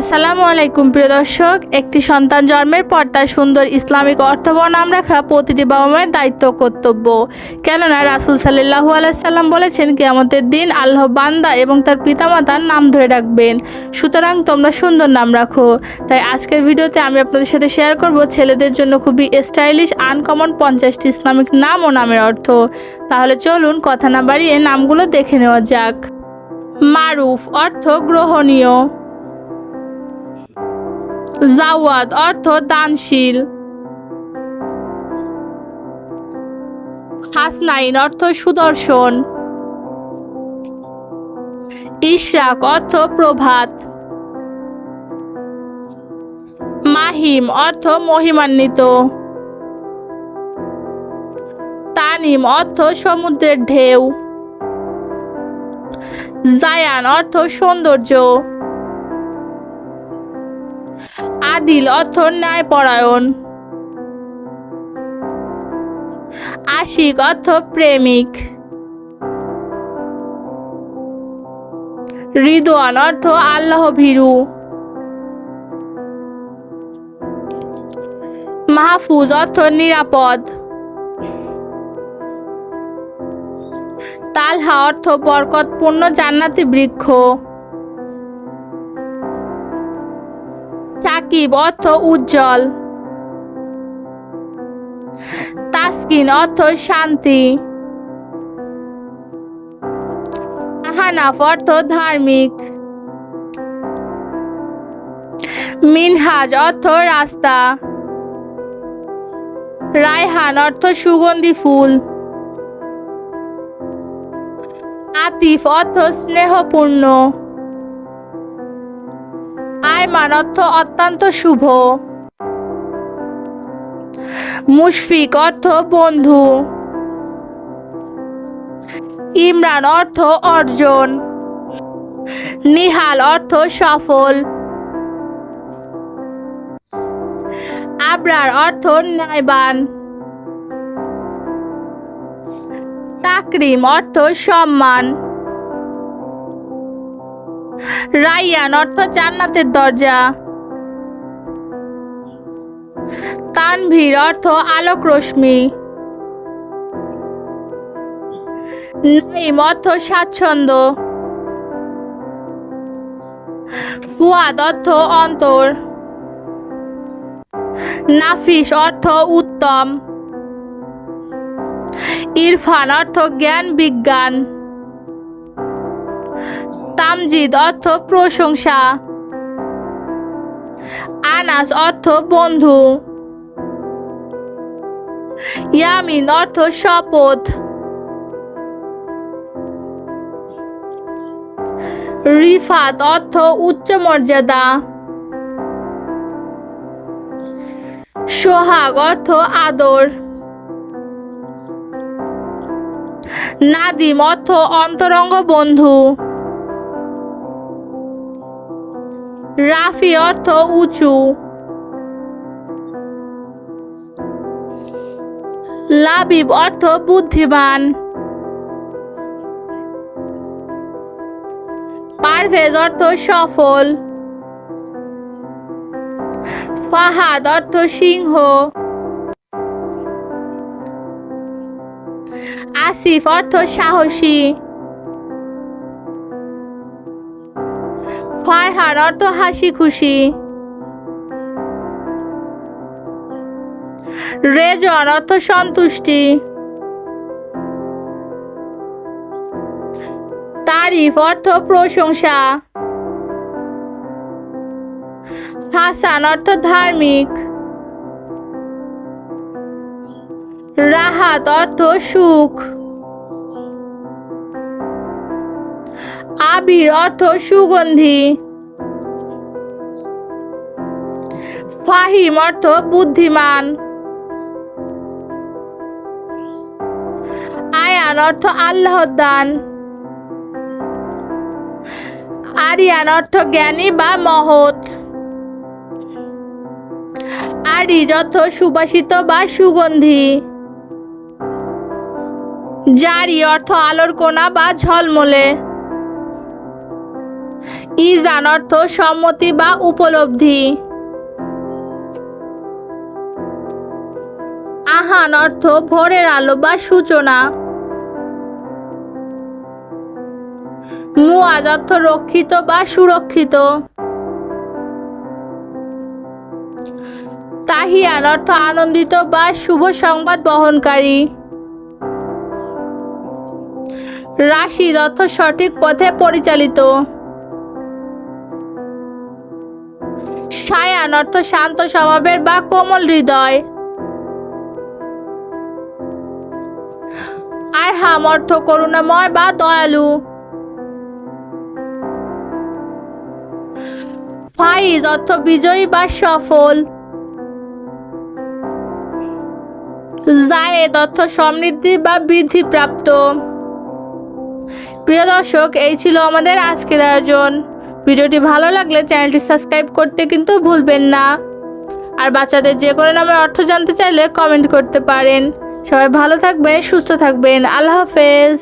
আসসালামু আলাইকুম, প্রিয় দর্শক। একটি সন্তান জন্মের পর তার সুন্দর ইসলামিক অর্থবহ নাম রাখা প্রতিটি বাবা মায়ের দায়িত্ব কর্তব্য। কেননা রাসুল সাল্লাহু আলাইসাল্লাম বলেছেন, কেয়ামতের দিন আল্লাহ বান্দা এবং তার পিতামাতার নাম ধরে রাখবেন সুতরাং তোমরা সুন্দর নাম রাখো। তাই আজকের ভিডিওতে আমি আপনাদের সাথে শেয়ার করব ছেলেদের জন্য খুবই স্টাইলিশ, আনকমন পঞ্চাশটি ইসলামিক নাম ও নামের অর্থ। তাহলে চলুন কথা না বাড়িয়ে নামগুলো দেখে নেওয়া যাক। মারুফ অর্থ গ্রহণীয়। জাওয়াদ অর্থ দানশীল। হাসনাইন অর্থ সুদর্শন। ইশরাক অর্থ প্রভাত। মাহিম অর্থ মহিমান্বিত। তানিম অর্থ সমুদ্রের ঢেউ। জায়ান অর্থ সৌন্দর্য। আদিল অর্থ ন্যায়পরায়ণ। আশিক অর্থ প্রেমিক। রিদওয়ান অর্থ আল্লাহ ভীরু। মাহফুজ অর্থ নিরাপদ। তালহা অর্থ বরকতপূর্ণ জান্নাতি বৃক্ষ। সাকিব অর্থ উজ্জ্বল। তাসকিন অর্থ শান্তি। আহানাফ অর্থ ধার্মিক। মিনহাজ অর্থ রাস্তা। রায়হান অর্থ সুগন্ধি ফুল। আতিফ অর্থ স্নেহপূর্ণ। আয়মান অর্থ অত্যন্ত শুভ। মুশফিক অর্থ বন্ধু। ইমরান অর্থ অর্জন। নিহাল অর্থ সফল। আবরার অর্থ ন্যায়বান। তাকরিম অর্থ সম্মান। রাইয়ান, অর্থ জান্নাতের দরজা। তানভীর, অর্থ আলোক রশ্মি। নাইম অর্থ স্বাচ্ছন্দ্য। ফুয়াদ, অর্থ অন্তর। নাফিস, অর্থ উত্তম। ইরফান, অর্থ জ্ঞান বিজ্ঞান। তামজিদ অর্থ প্রশংসা। আনাস অর্থ বন্ধু। ইয়ামিন অর্থ শপথ। রিফাত অর্থ উচ্চ মর্যাদা। সোহাগ অর্থ আদর। নাদিম অর্থ অন্তরঙ্গ বন্ধু। রাফি অর্থ উঁচু। লাবিব অর্থ বুদ্ধিমান। পারভেজ অর্থ সফল। ফাহাদ অর্থ সিংহ। আসিফ অর্থ সাহসী। ফারহান অর্থ হাসি খুশি। রেজন অর্থ সন্তুষ্টি। তারিফ অর্থ প্রশংসা। হাসান অর্থ ধার্মিক। রাহাত অর্থ সুখ। আবির অর্থ সুগন্ধি। ফাহিম অর্থ বুদ্ধিমান। আয়ান অর্থ আল্লাহর দান। আরিয়ান অর্থ জ্ঞানী বা মহৎ। আরি অর্থ সুবাসিত বা সুগন্ধি। জারি অর্থ আলোর কোনা বা ঝলমলে। ইজান অর্থ সম্মতি বা উপলব্ধি। আহান অর্থ ভোরের আলো বা সূচনা। মুয়াজ অর্থ রক্ষিত বা সুরক্ষিত। তাহিয়ান অর্থ আনন্দিত বা শুভ সংবাদ বহনকারী। রাশিদ অর্থ সঠিক পথে পরিচালিত। সায়ান অর্থ শান্ত স্বভাবের বা কোমল হৃদয়। আর হাম অর্থ করুণাময় বা দয়ালু। ফাইজ, অর্থ বিজয়ী বা সফল। জায়েদ, অর্থ সমৃদ্ধি বা বৃদ্ধিপ্রাপ্ত। প্রিয় দর্শক, এই ছিল আমাদের আজকের আয়োজন। ভিডিওটি ভালো লাগলে চ্যানেলটি সাবস্ক্রাইব করতে কিন্তু ভুলবেন না। আর বাচ্চাদের যে কোনো নামের অর্থ জানতে চাইলে কমেন্ট করতে পারেন। সবাই ভালো থাকবেন, সুস্থ থাকবেন। আল্লাহ হাফেজ।